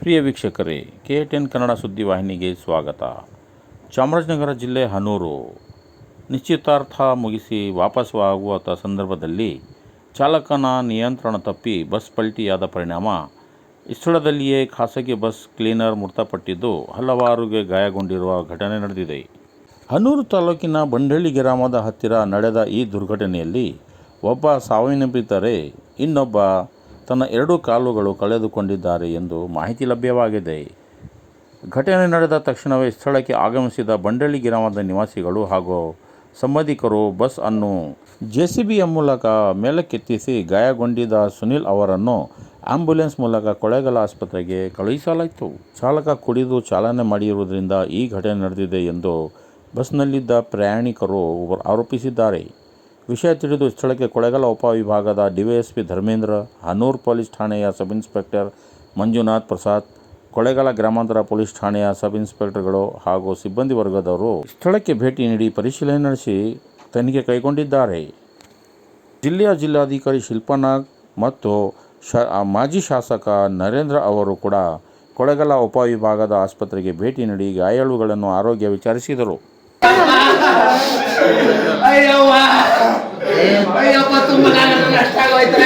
ಪ್ರಿಯ ವೀಕ್ಷಕರೇ, K ten Kannada ಸುದ್ದಿವಾಹಿನಿಗೆ ಸ್ವಾಗತ. ಚಾಮರಾಜನಗರ ಜಿಲ್ಲೆ ಹನೂರು. ನಿಶ್ಚಿತಾರ್ಥ ಮುಗಿಸಿ ವಾಪಸ್ ಆಗುವ ಸಂದರ್ಭದಲ್ಲಿ ಚಾಲಕನ ನಿಯಂತ್ರಣ ತಪ್ಪಿ ಬಸ್ ಪಲ್ಟಿಯಾದ ಪರಿಣಾಮ. ಸ್ಥಳದಲ್ಲಿಯೇ ಖಾಸಗಿ ಬಸ್ ಕ್ಲೀನರ್ ಮೃತಪಟ್ಟಿದ್ದು ಹಲವಾರುಗೆ ಗಾಯಗೊಂಡಿರುವ ಘಟನೆ ನಡೆದಿದೆ. ಹನೂರು ತಾಲೂಕಿನ ಬಂಡಳ್ಳಿ ಗ್ರಾಮದ ಹತ್ತಿರ ನಡೆದ ಈ ದುರ್ಘಟನೆಯಲ್ಲಿ ಒಬ್ಬ ಸಾವನ್ನಪ್ಪಿದ್ದರೆ ಇನ್ನೊಬ್ಬ ತನ್ನ ಎರಡು ಕಾಲುಗಳು ಕಳೆದುಕೊಂಡಿದ್ದಾರೆ ಎಂದು ಮಾಹಿತಿ ಲಭ್ಯವಾಗಿದೆ. ಘಟನೆ ನಡೆದ ತಕ್ಷಣವೇ ಸ್ಥಳಕ್ಕೆ ಆಗಮಿಸಿದ ಬಂಡಳ್ಳಿ ಗ್ರಾಮದ ನಿವಾಸಿಗಳು ಹಾಗೂ ಸಂಬಂಧಿಕರು ಬಸ್ ಅನ್ನು ಜೆಸಿಬಿಯ ಮೂಲಕ ಮೇಲಕ್ಕೆತ್ತಿಸಿ ಗಾಯಗೊಂಡಿದ್ದ ಸುನಿಲ್ ಅವರನ್ನು ಆಂಬ್ಯುಲೆನ್ಸ್ ಮೂಲಕ ಕೊಳೆಗಲ ಆಸ್ಪತ್ರೆಗೆ ಕಳುಹಿಸಲಾಯಿತು. ಚಾಲಕ ಕುಡಿದು ಚಾಲನೆ ಮಾಡಿರುವುದರಿಂದ ಈ ಘಟನೆ ನಡೆದಿದೆ ಎಂದು ಬಸ್ನಲ್ಲಿದ್ದ ಪ್ರಯಾಣಿಕರು ಆರೋಪಿಸಿದ್ದಾರೆ. ವಿಷಯ ತಿಳಿದು ಸ್ಥಳಕ್ಕೆ ಕೊಳೆಗಾಲ ಉಪವಿಭಾಗದ ಡಿವೈಎಸ್ಪಿ ಧರ್ಮೇಂದ್ರ, ಹನೂರ್ ಪೊಲೀಸ್ ಠಾಣೆಯ ಸಬ್ ಇನ್ಸ್ಪೆಕ್ಟರ್ ಮಂಜುನಾಥ್ ಪ್ರಸಾದ್, ಕೊಳೆಗಾಲ ಗ್ರಾಮಾಂತರ ಪೊಲೀಸ್ ಠಾಣೆಯ ಸಬ್ ಇನ್ಸ್ಪೆಕ್ಟರ್ಗಳು ಹಾಗೂ ಸಿಬ್ಬಂದಿ ವರ್ಗದವರು ಸ್ಥಳಕ್ಕೆ ಭೇಟಿ ನೀಡಿ ಪರಿಶೀಲನೆ ನಡೆಸಿ ತನಿಖೆ ಕೈಗೊಂಡಿದ್ದಾರೆ. ಜಿಲ್ಲೆಯ ಜಿಲ್ಲಾಧಿಕಾರಿ ಶಿಲ್ಪನಾಗ್ ಮತ್ತು ಶ ಮಾಜಿ ಶಾಸಕ ನರೇಂದ್ರ ಅವರು ಕೂಡ ಕೊಳೆಗಾಲ ಉಪವಿಭಾಗದ ಆಸ್ಪತ್ರೆಗೆ ಭೇಟಿ ನೀಡಿ ಗಾಯಾಳುಗಳನ್ನು ಆರೋಗ್ಯ ವಿಚಾರಿಸಿದರು. ತುಂಬ ನಷ್ಟ ಆಗೋಯ್ತು